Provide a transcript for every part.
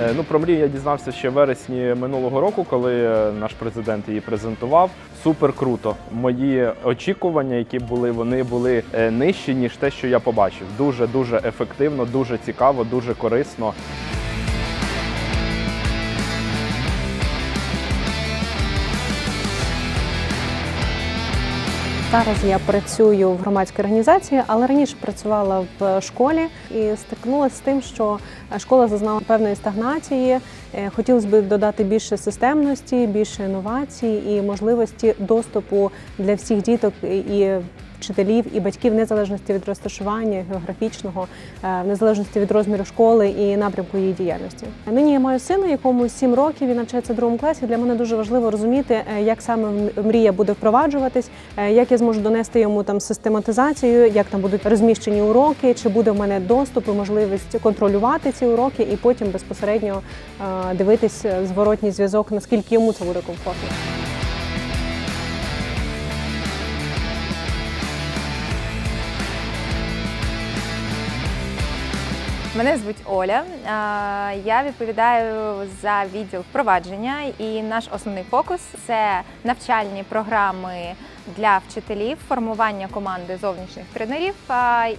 Е, Ну, про мрію я дізнався ще в вересні минулого року, коли е, наш президент її презентував. Супер круто. Мої очікування, які були, вони були е, нижчі, ніж те, що я побачив. Дуже дуже ефективно, дуже цікаво, дуже корисно. Зараз я працюю в громадській організації, але раніше працювала в школі і стикнулася з тим, що школа зазнала певної стагнації. Е, Хотілося б додати більше системності, більше інновацій і можливості доступу для всіх діток і вчителів і батьків, незалежності від розташування географічного, е, в незалежності від розміру школи і напрямку її діяльності. Нині я маю сина, якому 7 років він навчається в другому класі. Для мене дуже важливо розуміти, е, як саме мрія буде впроваджуватись, е, як я зможу донести йому там систематизацію, як там будуть розміщені уроки, чи буде в мене доступ і можливість контролювати ці уроки, і потім безпосередньо дивитись зворотній зв'язок, наскільки йому це буде комфортно. Мене звуть Оля. Я відповідаю за відділ впровадження, і наш основний фокус це навчальні програми для вчителів, формування команди зовнішніх тренерів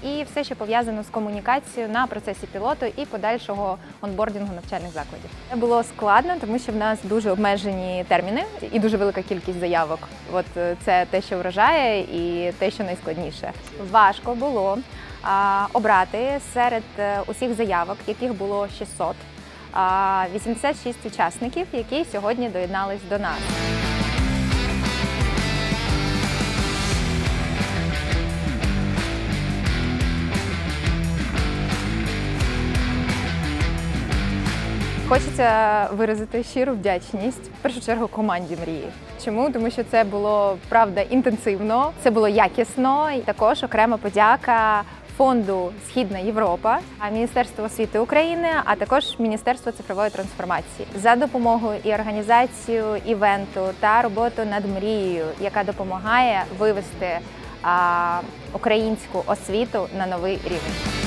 і все, що пов'язано з комунікацією на процесі пілоту і подальшого онбордінгу навчальних закладів. Було складно, тому що в нас дуже обмежені терміни і дуже велика кількість заявок. От е, це те, що вражає, і те, що найскладніше. Важко було обрати серед е, усіх заявок, яких було 600, а, 86 учасників, які сьогодні доєднались до нас. Хочеться виразити щиру вдячність в першу чергу команді мрії. Чому? Тому що це було правда інтенсивно, це було якісно, і також окрема подяка фонду Східна Європа, Міністерство освіти України, а також Міністерство цифрової трансформації за допомогою і організацію івенту та роботу над мрією, яка допомагає вивести українську освіту на новий рівень.